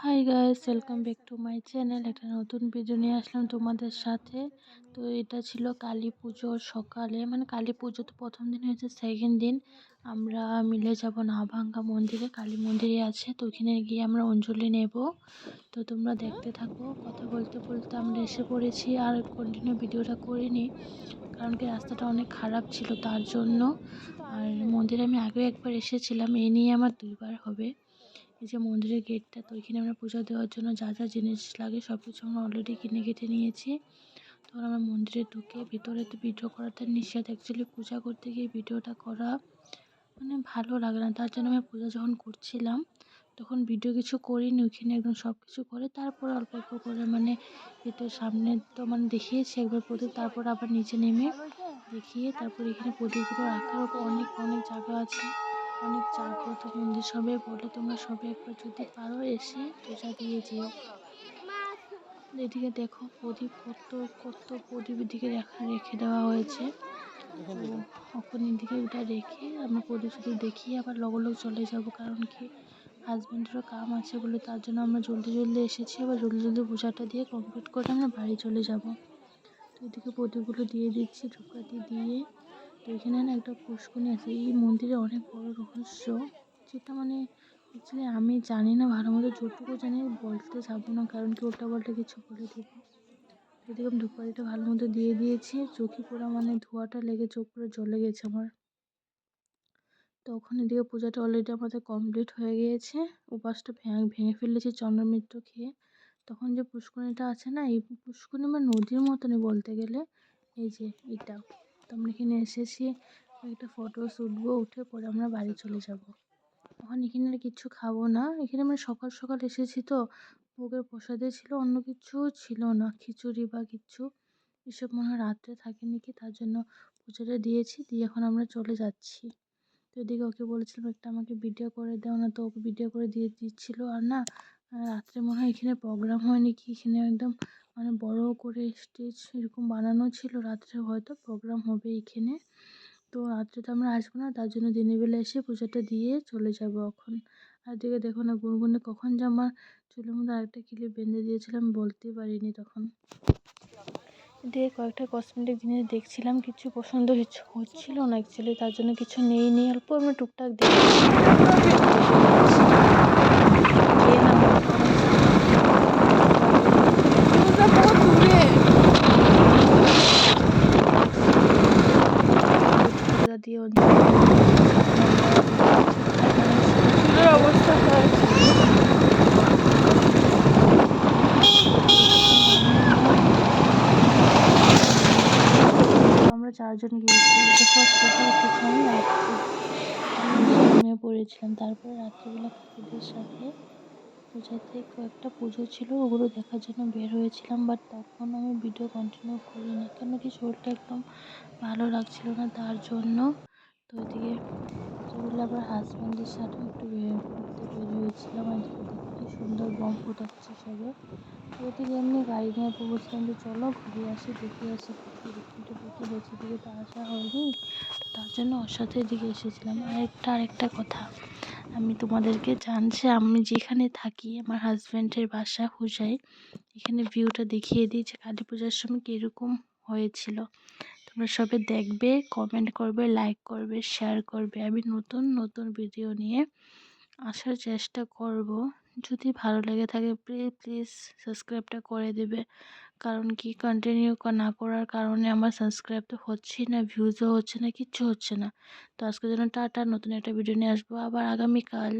Hi guys welcome back to my channel একটা নতুন video নিয়ে আসলাম তোমাদের সাথে। তো এটা ছিল কালী পুজোর সকালে। মানে কালী পুজো তো প্রথম দিন হয়েছে সেকেন্ড দিন আমরা মিলে যাব নাভাঙ্গা মন্দিরে। কালী মন্দিরে আছে, তো ওখানে গিয়ে আমরা অঞ্জলি নেব। তো তোমরা দেখতে থাকো। কথা বলতে বলতে আমরা এসে পড়েছি আর কন্টিনিউ ভিডিওটা করিনি। কারণ কি রাস্তাটা অনেক খারাপ ছিল তার জন্য। আর মন্দিরে আমি আগেও একবার এসেছিলাম এই নিয়ে আমার দুইবার হবে। এই যে মন্দিরের গেটটা তো ওইখানে আমরা পূজা দেওয়ার জন্য যা যা জিনিস লাগে সব কিছু আমরা অলরেডি কিনে কেটে নিয়েছি। তখন আমরা মন্দিরে ঢুকে ভিতরে তো ভিডিও করাতে নিষেধ। অ্যাকচুয়ালি পূজা করতে গিয়ে ভিডিওটা করা মানে ভালো লাগে না। তার জন্য আমি পূজা যখন করছিলাম, তখন ভিডিও কিছু করিনি। ওইখানে একদম সব কিছু করে তারপর অল্প অল্প করে মানে ভিতর সামনে তো মানে দেখিয়েছি একবার প্রদীপ, তারপর আবার নিচে নেমে দেখিয়ে তারপর এখানে প্রদীপগুলো রাখার অনেক অনেক জায়গা আছে। অনেক জাগ্রত মন্দির সবে বলে, তোমরা সবে একবার যদি পারো এসে পূজা দিয়ে যেও। এদিকে দেখো প্রদীপ কত কত প্রদীপের দিকে রেখা রেখে দেওয়া হয়েছে। তো এখন এদিকে ওটা রেখে আমরা প্রদীপ শুধু দেখিয়ে আবার লগ লগ চলে যাব, কারণ কি হাজব্যান্ডেরও কাম আছে বলে তার জন্য আমরা জলদি জলদি এসেছি, আবার জলদি জলদি পূজাটা দিয়ে কমপ্লিট করে আমরা বাড়ি চলে যাব। তো এদিকে প্রদীপগুলো দিয়ে দিচ্ছি, ধূপকাঠি দিয়ে। তো এখানে না একটা পুষ্করণী আছে। এই মন্দিরে অনেক বড় রহস্য। যেটা মানে অ্যাকচুয়ালি আমি জানি না, ভালো মতো যতটুকু জানি বলতে যাব না, কারণ কি উল্টা পাল্টা কিছু বলে দেবো। এদিকে আমি ভালো মতো দিয়ে দিয়েছি, চোখে পুরো মানে ধোঁয়াটা লেগে, চোখ পুরো জ্বলে গেছে আমার। তখন এদিকে পূজাটা অলরেডি আমাদের কমপ্লিট হয়ে গিয়েছে। উপাসটা ভেঙে ভেঙে ফেলেছি চন্দ্রমিত্র খেয়ে। তখন যে পুষ্করণীটা আছে না, এই পুষ্করণী বা নদীর মতনই বলতে গেলে। এই যে এটা তো আমরা এখানে এসেছি, একটা ফটো উঠবো উঠে পরে আমরা বাড়ি চলে যাব। ওখানে এখানে আর কিচ্ছু খাব না। এখানে আমরা সকাল সকাল এসেছি তো, ভোগের প্রসাদে ছিল, অন্য কিছু ছিল না, খিচুড়ি বা কিচ্ছু এসব মনে হয় রাত্রে থাকে নাকি, তার জন্য পুজোটা দিয়েছি, দিয়ে এখন আমরা চলে যাচ্ছি। তো এদিকে ওকে বলেছিলাম, একটা আমাকে ভিডিও করে দাও না। তো ওকে ভিডিও করে দিয়ে দিচ্ছিল, আর না, রাত্রে মনে হয় এখানে প্রোগ্রাম হয় নাকি এখানে একদম মানে বড় করে স্টেজ এরকম বানানো ছিল রাত্রে, হয়তো প্রোগ্রাম হবে এইখানে তো রাত্রে তো আমরা আসব না, তার জন্য দিনের বেলা এসে পুজোটা দিয়ে চলে যাব এখন। আর দিকে দেখো না, গুনগুনে কখন যে আমার চুলের মধ্যে আরেকটা ক্লিপ বেঁধে দিয়েছিলাম, বলতেই পারিনি তখন। দিয়ে কয়েকটা কসমেটিক জিনিস দেখছিলাম, কিছু পছন্দ হচ্ছিল না অ্যাকচুয়ালি তার জন্য কিছু নেই নি অল্প আমরা টুকটাক দেখি দিয়ে অবস্থা আমরা চারজন গিয়েছি। ফার্স্ট উঠেছি ঘুমিয়ে পড়েছিলাম। তারপরে রাত্রিবেলা কাকুদের সাথে পূজাতে কয়েকটা পুজো ছিল, ওগুলো দেখার জন্য বের হয়েছিলাম। বাট তখন আমি ভিডিও কন্টিনিউ করিনি। কেন কি শরীরটা একদম ভালো লাগছিল না, তার জন্য তো ওইদিকে পুজোগুলো আবার হাজব্যান্ডের সাথে একটু ঘুরতে বের হয়েছিলাম আজকে দেখতে সুন্দর বম ফুটাচ্ছে সবে। তো ওইদিকে এমনি গাড়ি নিয়ে বলছিলাম যে চলো ঘুরে আসি, দেখে আসি কিন্তু দেখি বেঁচে দিকে তো আসা হয়নি তার জন্য ওর সাথে এদিকে এসেছিলাম। আরেকটা আরেকটা কথা আমি তোমাদেরকে জানছি, আমি যেখানে থাকি, আমার হাজব্যান্ডের বাসা হুজাই এখানে ভিউটা দেখিয়ে দিই যে কালী পূজার সময় কীরকম হয়েছিল। তোমরা সবে দেখবে কমেন্ট করবে লাইক করবে শেয়ার করবে। আমি নতুন নতুন ভিডিও নিয়ে আসার চেষ্টা করব। যদি ভালো লেগে থাকে প্লিজ প্লিজ সাবস্ক্রাইবটা করে দেবে। কারণ কি কন্টিনিউ না করার কারণে আমার সাবস্ক্রাইব তো হচ্ছেই না ভিউজও হচ্ছে না, কিচ্ছু হচ্ছে না। তো আজকের জন্য টাটা, নতুন একটা ভিডিও নিয়ে আসব। আবার আগামীকাল।